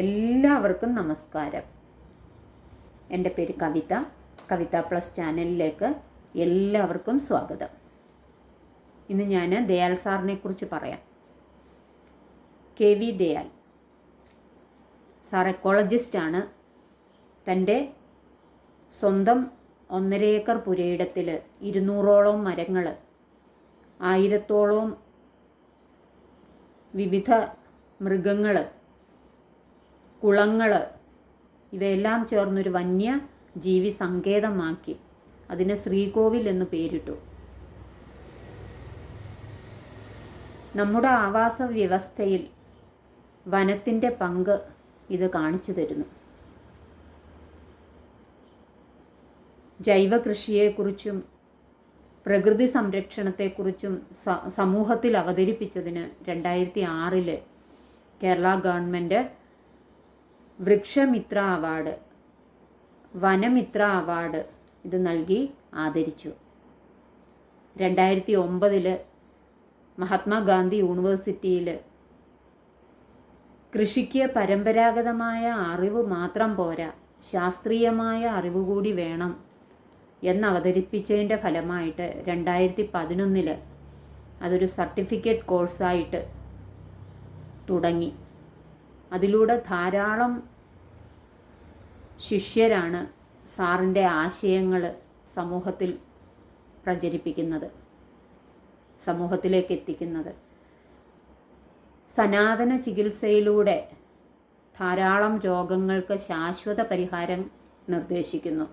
എല്ലാവർക്കും നമസ്കാരം. എന്റെ പേര് കവിത. കവിത പ്ലസ് ചാനലിലേക്ക് എല്ലാവർക്കും സ്വാഗതം. ഇന്ന് ഞാൻ ദയാൽ സാറിനെ കുറിച്ച് പറയാം. കെ വി ദയാൽ സാർ എക്കോളജിസ്റ്റാണ് തന്റെ സ്വന്തം ഒന്നര ഏക്കർ പുരയിടത്തിൽ ഇരുന്നൂറോളം മരങ്ങൾ ആയിരത്തോളം വിവിധ മൃഗങ്ങൾ കുളങ്ങൾ ഇവയെല്ലാം ചേർന്നൊരു വന്യ ജീവി സങ്കേതമാക്കി. അതിന് ശ്രീകോവിൽ എന്ന് പേരിട്ടു. നമ്മുടെ ആവാസ വ്യവസ്ഥയിൽ വനത്തിന്റെ പങ്ക് ഇത് കാണിച്ചു തരുന്നു. ജൈവകൃഷിയെക്കുറിച്ചും പ്രകൃതി സംരക്ഷണത്തെക്കുറിച്ചും സമൂഹത്തിൽ അവതരിപ്പിച്ചതിന് രണ്ടായിരത്തി ആറിൽ Kerala government Vrikshamitra award Vanamitra award ഇത് നൽകി ആദരിച്ചു. രണ്ടായിരത്തി ഒമ്പതിൽ മഹാത്മാഗാന്ധി യൂണിവേഴ്സിറ്റിയിൽ കൃഷിക്ക് പരമ്പരാഗതമായ അറിവ് മാത്രം പോരാ ശാസ്ത്രീയമായ അറിവ് കൂടി വേണം എന്ന് അവതരിപ്പിച്ചതിന്റെ ഫലമായിട്ട് രണ്ടായിരത്തി പതിനൊന്നിൽ അതൊരു സർട്ടിഫിക്കറ്റ് കോഴ്സായിട്ട് തുടങ്ങി. അതിലൂടെ ധാരാളം ശിഷ്യരാണ് സാറിന്റെ ആശയങ്ങൾ സമൂഹത്തിൽ പ്രചരിപ്പിക്കുന്നത് സമൂഹത്തിലേക്ക് എത്തിക്കുന്നത്. സനാതന ചികിത്സയിലൂടെ ധാരാളം രോഗങ്ങൾക്ക് ശാശ്വത പരിഹാരം നിർദ്ദേശിക്കുന്നു.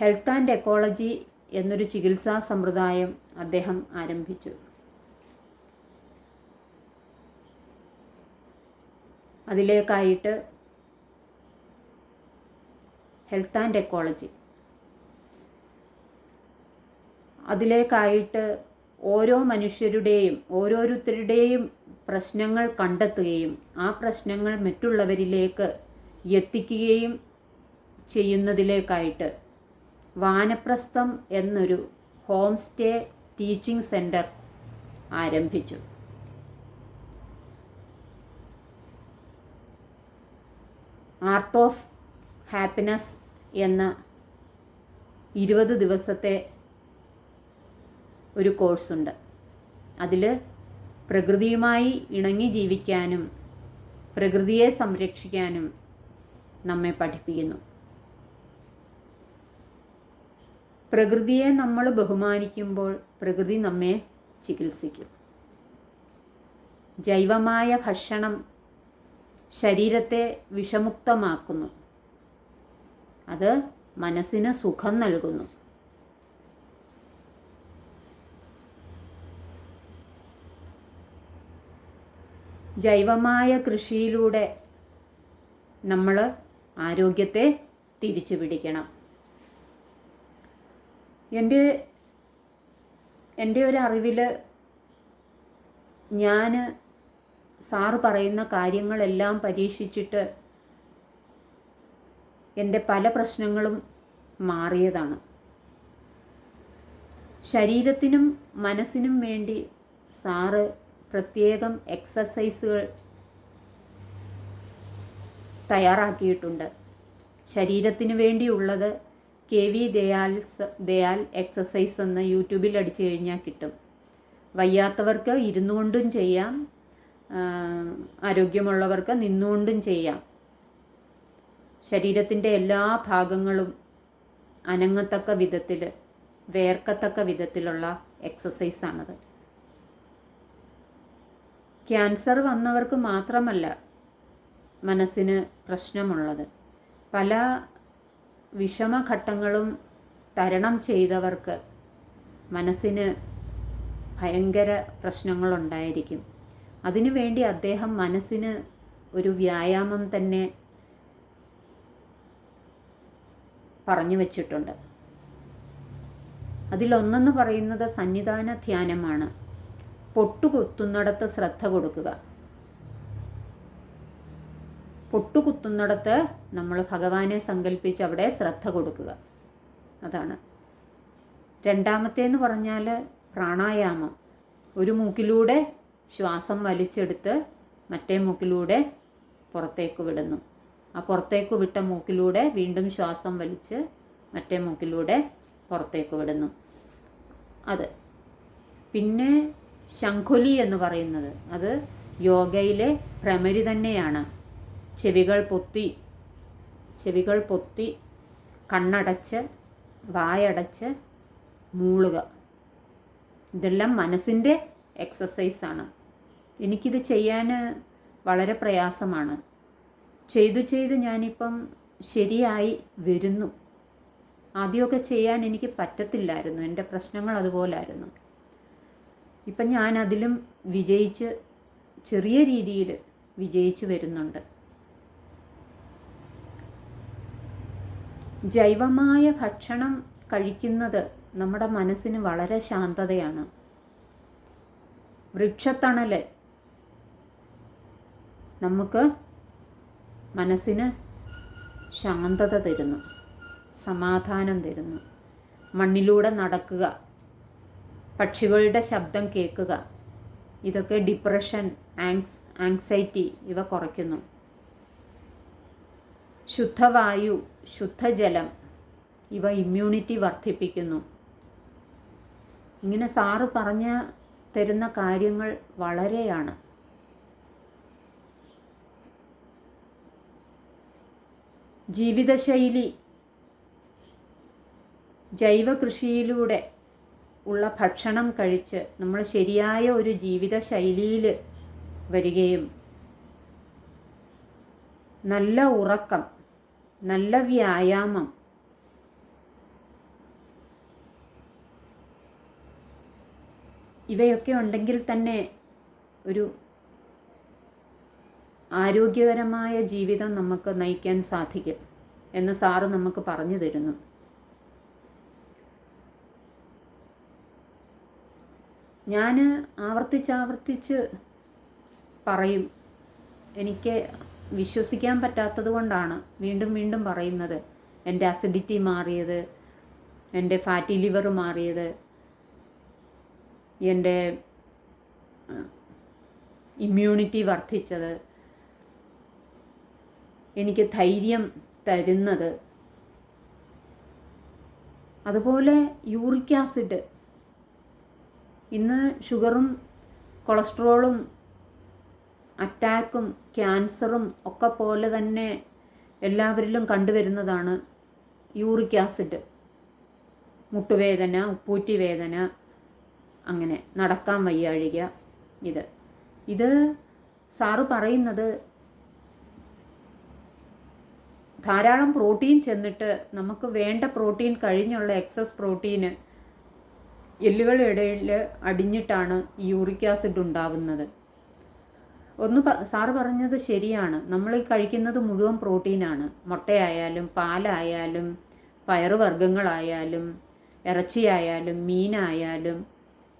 ഹെൽത്ത് ആൻഡ് എക്കോളജി എന്നൊരു ചികിത്സാ സമ്പ്രദായം അദ്ദേഹം ആരംഭിച്ചു. അതിലേക്കായിട്ട് ഹെൽത്ത് ആൻഡ് എക്കോളജി അതിലേക്കായിട്ട് ഓരോ മനുഷ്യരുടെയും ഓരോരുത്തരുടെയും പ്രശ്നങ്ങൾ കണ്ടെത്തുകയും ആ പ്രശ്നങ്ങൾ മറ്റുള്ളവരിലേക്ക് എത്തിക്കുകയും ചെയ്യുന്നതിലേക്കായിട്ട് വാനപ്രസ്ഥം എന്നൊരു ഹോം സ്റ്റേ ടീച്ചിങ് സെന്റർ ആരംഭിച്ചു. ആർട്ട് ഓഫ് ഹാപ്പിനെസ് എന്ന ഇരുപത് ദിവസത്തെ ഒരു കോഴ്സുണ്ട് അതിൽ പ്രകൃതിയുമായി ഇണങ്ങി ജീവിക്കാനും പ്രകൃതിയെ സംരക്ഷിക്കാനും നമ്മെ പഠിപ്പിക്കുന്നു. പ്രകൃതിയെ നമ്മൾ ബഹുമാനിക്കുമ്പോൾ പ്രകൃതി നമ്മെ ചികിത്സിക്കും. ജൈവമായ ഭക്ഷണം ശരീരത്തെ വിഷമുക്തമാക്കുന്നു. അത് മനസ്സിന് സുഖം നൽകുന്നു. ജൈവമായ കൃഷിയിലൂടെ നമ്മൾ ആരോഗ്യത്തെ തിരിച്ചു പിടിക്കണം എന്റെ എന്റെ ഒരു അറിവിൽ ഞാൻ സാറ് പറയുന്ന കാര്യങ്ങളെല്ലാം പരീക്ഷിച്ചിട്ട് എന്റെ പല പ്രശ്നങ്ങളും മാറിയതാണ്. ശരീരത്തിനും മനസ്സിനും വേണ്ടി സാറ് പ്രത്യേകം എക്സസൈസുകൾ തയ്യാറാക്കിയിട്ടുണ്ട്. ശരീരത്തിന് വേണ്ടിയുള്ളത് K V Dayal's Dayal exercise എന്ന് യൂട്യൂബിൽ അടിച്ചു കഴിഞ്ഞാൽ കിട്ടും. വയ്യാത്തവർക്ക് ഇരുന്നുകൊണ്ടും ചെയ്യാം ആരോഗ്യമുള്ളവർക്ക് നിന്നുകൊണ്ടും ചെയ്യാം. ശരീരത്തിന്റെ എല്ലാ ഭാഗങ്ങളും അനങ്ങത്തക്ക വിധത്തിൽ വേർക്കത്തക്ക വിധത്തിലുള്ള എക്സസൈസാണത് ക്യാൻസർ വന്നവർക്ക് മാത്രമല്ല മനസ്സിന് പ്രശ്നമുള്ളത്. പല വിഷമഘട്ടങ്ങളും തരണം ചെയ്തവർക്ക് മനസ്സിന് ഭയങ്കര പ്രശ്നങ്ങളുണ്ടായിരിക്കും. അതിനുവേണ്ടി അദ്ദേഹം മനസ്സിന് ഒരു വ്യായാമം തന്നെ പറഞ്ഞു വച്ചിട്ടുണ്ട്. അതിലൊന്നെന്ന് പറയുന്നത് സന്നിധാന ധ്യാനമാണ്. പൊട്ടുകുത്തുന്നിടത്ത് ശ്രദ്ധ കൊടുക്കുക. പൊട്ടുകുത്തുന്നിടത്ത് നമ്മൾ ഭഗവാനെ സങ്കല്പിച്ച് അവിടെ ശ്രദ്ധ കൊടുക്കുക. അതാണ്. രണ്ടാമത്തേന്ന് പറഞ്ഞാൽ പ്രാണായാമം. ഒരു മൂക്കിലൂടെ ശ്വാസം വലിച്ചെടുത്ത് മറ്റേ മൂക്കിലൂടെ പുറത്തേക്ക് വിടുന്നു. ആ പുറത്തേക്ക് വിട്ട മൂക്കിലൂടെ വീണ്ടും ശ്വാസം വലിച്ച് മറ്റേ മൂക്കിലൂടെ പുറത്തേക്ക് വിടുന്നു. അത് പിന്നെ ശംഖുലി എന്ന് പറയുന്നത് അത് യോഗയിലെ ഭ്രമരി തന്നെയാണ്. ചെവികൾ പൊത്തി ചെവികൾ പൊത്തി കണ്ണടച്ച് വായടച്ച് മൂളുക. ഇതെല്ലാം മനസ്സിന്റെ എക്സസൈസാണ് എനിക്കിത് ചെയ്യാൻ വളരെ പ്രയാസമാണ്. ചെയ്തു ചെയ്ത് ഞാനിപ്പം ശരിയായി വരുന്നു. ആദ്യമൊക്കെ ചെയ്യാൻ എനിക്ക് പറ്റത്തില്ലായിരുന്നു. എന്റെ പ്രശ്നങ്ങൾ അതുപോലായിരുന്നു. ഇപ്പം ഞാൻ അതിലും വിജയിച്ച് ചെറിയ രീതിയിൽ വിജയിച്ചു വരുന്നുണ്ട്. ജൈവമായ ഭക്ഷണം കഴിക്കുന്നത് നമ്മുടെ മനസ്സിന് വളരെ ശാന്തതയാണ്. വൃക്ഷത്തണൽ നമുക്ക് മനസ്സിന് ശാന്തത തരുന്നു സമാധാനം തരുന്നു. മണ്ണിലൂടെ നടക്കുക പക്ഷികളുടെ ശബ്ദം കേൾക്കുക ഇതൊക്കെ ഡിപ്രഷൻ ആങ്സ് ആങ്സൈറ്റി ഇവ കുറയ്ക്കുന്നു. ശുദ്ധവായു ശുദ്ധജലം ഇവ ഇമ്മ്യൂണിറ്റി വർദ്ധിപ്പിക്കുന്നു. ഇങ്ങനെ സാറ് പറഞ്ഞ് തരുന്ന കാര്യങ്ങൾ വളരെയാണ്. ജീവിതശൈലി ജൈവ കൃഷിയിലൂടെ ഉള്ള ഭക്ഷണം കഴിച്ച് നമ്മൾ ശരിയായ ഒരു ജീവിതശൈലിയിൽ വരികയും നല്ല ഉറക്കം നല്ല വ്യായാമം ഇവയൊക്കെ ഉണ്ടെങ്കിൽ തന്നെ ഒരു ആരോഗ്യകരമായ ജീവിതം നമുക്ക് നയിക്കാൻ സാധിക്കും എന്ന് സാറ് നമുക്ക് പറഞ്ഞു തരുന്നു. ഞാൻ ആവർത്തിച്ചാവർത്തിച്ച് പറയും. എനിക്ക് വിശ്വസിക്കാൻ പറ്റാത്തത് കൊണ്ടാണ് വീണ്ടും വീണ്ടും പറയുന്നത്. എന്റെ അസിഡിറ്റി മാറിയത് എന്റെ ഫാറ്റി ലിവർ മാറിയത് എന്റെ ഇമ്മ്യൂണിറ്റി വർദ്ധിച്ചത്. എനിക്ക് ധൈര്യം തരുന്നത്. അതുപോലെ യൂറിക് ആസിഡ്. ഇന്ന് ഷുഗറും കൊളസ്ട്രോളും അറ്റാക്കും ക്യാൻസറും ഒക്കെ പോലെ തന്നെ എല്ലാവരിലും കണ്ടുവരുന്നതാണ് യൂറിക് ആസിഡ്. മുട്ടുവേദന ഉപ്പൂറ്റി വേദന അങ്ങനെ നടക്കാൻ വയ്യാഴിക ഇത്. ഇത് സാറ് പറയുന്നത് ധാരാളം പ്രോട്ടീൻ ചെന്നിട്ട് നമുക്ക് വേണ്ട പ്രോട്ടീൻ കഴിഞ്ഞുള്ള എക്സസ് പ്രോട്ടീന് എല്ലുകളുടെ ഇടയിൽ അടിഞ്ഞിട്ടാണ് യൂറിക് ആസിഡ് ഉണ്ടാവുന്നത്. ഒന്ന് സാറ് പറഞ്ഞത് ശരിയാണ്. നമ്മൾ കഴിക്കുന്നത് മുഴുവൻ പ്രോട്ടീനാണ്. മുട്ടയായാലും പാലായാലും പയറുവർഗങ്ങളായാലും ഇറച്ചിയായാലും മീനായാലും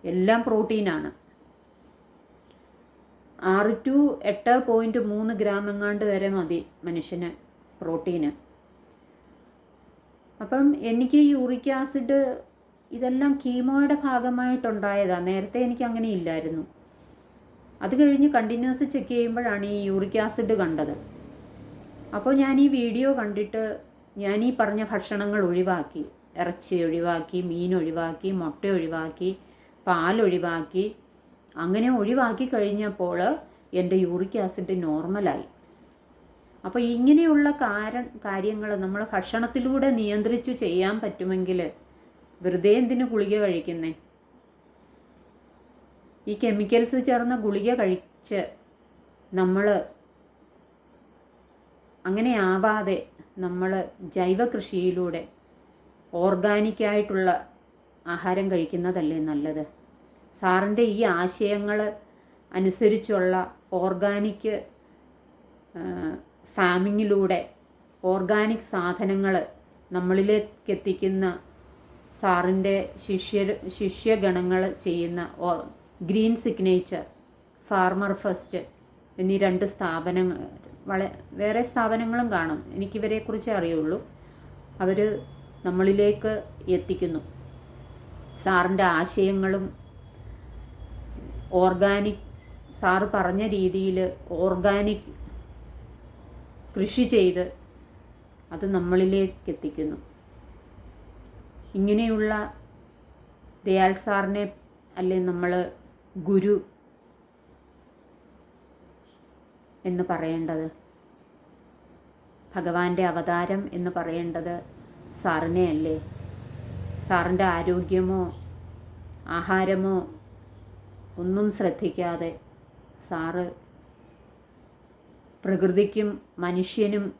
എല്ലാം പ്രോട്ടീനാണ്. ആറ് ടു എട്ട് പോയിന്റ് മൂന്ന് ഗ്രാം എങ്ങാണ്ട് വരെ മതി മനുഷ്യന്. പ്രോട്ടീന്. അപ്പം എനിക്ക് യൂറിക് ആസിഡ് ഇതെല്ലാം കീമോയുടെ ഭാഗമായിട്ടുണ്ടായതാണ് നേരത്തെ എനിക്ക് അങ്ങനെ ഇല്ലായിരുന്നു. അത് കഴിഞ്ഞ് കണ്ടിന്യൂസ് ചെക്ക് ചെയ്യുമ്പോഴാണ് ഈ യൂറിക് ആസിഡ് കണ്ടത്. അപ്പോൾ ഞാൻ ഈ വീഡിയോ കണ്ടിട്ട് ഞാൻ ഈ പറഞ്ഞ ഭക്ഷണങ്ങൾ ഒഴിവാക്കി. ഇറച്ചി ഒഴിവാക്കി മീൻ ഒഴിവാക്കി മുട്ട ഒഴിവാക്കി പാൽ ഒഴിവാക്കി. അങ്ങനെ ഒഴിവാക്കി കഴിഞ്ഞപ്പോൾ എന്റെ യൂറിക് ആസിഡ് നോർമലായി. അപ്പോൾ ഇങ്ങനെയുള്ള കാര കാര്യങ്ങൾ നമ്മൾ ഭക്ഷണത്തിലൂടെ നിയന്ത്രിച്ചു ചെയ്യാൻ പറ്റുമെങ്കിൽ വെറുതെ എന്തിനു ഗുളിക കഴിക്കുന്നേ? ഈ കെമിക്കൽസ് ചേർന്ന ഗുളിക കഴിച്ച് നമ്മൾ അങ്ങനെ ആവാതെ നമ്മൾ ജൈവ കൃഷിയിലൂടെ ഓർഗാനിക്കായിട്ടുള്ള ആഹാരം കഴിക്കുന്നതല്ലേ നല്ലത്? സാറിന്റെ ഈ ആശയങ്ങൾ അനുസരിച്ചുള്ള ഓർഗാനിക് ഫാമിങ്ങിലൂടെ ഓർഗാനിക് സാധനങ്ങൾ നമ്മളിലേക്ക് എത്തിക്കുന്ന സാറിന്റെ ശിഷ്യ ശിഷ്യഗണങ്ങൾ ചെയ്യുന്ന ഗ്രീൻ സിഗ്നേച്ചർ ഫാർമർ ഫസ്റ്റ് എന്നീ രണ്ട് സ്ഥാപനങ്ങൾ വളരെ വേറെ സ്ഥാപനങ്ങളും കാണും. എനിക്കിവരെക്കുറിച്ച് അറിയുള്ളൂ. അവർ നമ്മളിലേക്ക് എത്തിക്കുന്നു. സാറിന്റെ ആശയങ്ങളും ഓർഗാനിക് സാറ് പറഞ്ഞ രീതിയിൽ ഓർഗാനിക് കൃഷി ചെയ്ത് അത് നമ്മളിലേക്ക് എത്തിക്കുന്നു. ഇങ്ങനെയുള്ള ദയാൽ സാറിനെ അല്ലെ നമ്മൾ ഗുരു എന്ന് പറയേണ്ടത് ഭഗവാന്റെ അവതാരം എന്ന് പറയേണ്ടത് സാറിനെ അല്ലേ? സാറിന്റെ ആരോഗ്യമോ ആഹാരമോ ഒന്നും ശ്രദ്ധിക്കാതെ സാറ് പ്രകൃതിക്കും മനുഷ്യനും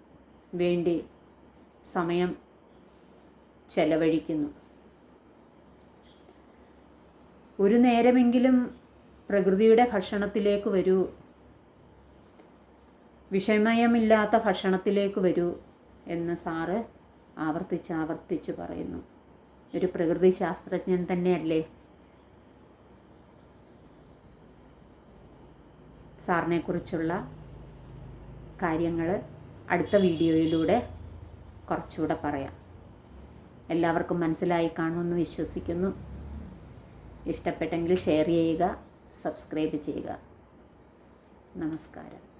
വേണ്ടി സമയം ചെലവഴിക്കുന്നു. ഒരു നേരമെങ്കിലും പ്രകൃതിയുടെ ഭക്ഷണത്തിലേക്ക് വരൂ. വിഷമയമില്ലാത്ത ഭക്ഷണത്തിലേക്ക് വരൂ എന്ന് സാറ് ആവർത്തിച്ച് ആവർത്തിച്ച് പറയുന്നു. ഒരു പ്രകൃതി ശാസ്ത്രജ്ഞൻ തന്നെയല്ലേ? സാറിനെക്കുറിച്ചുള്ള കാര്യങ്ങൾ അടുത്ത വീഡിയോയിലൂടെ കുറച്ചുകൂടെ പറയാം. എല്ലാവർക്കും മനസ്സിലായി കാണുമെന്ന് വിശ്വസിക്കുന്നു. ഇഷ്ടപ്പെട്ടെങ്കിൽ ഷെയർ ചെയ്യുക സബ്സ്ക്രൈബ് ചെയ്യുക. നമസ്കാരം.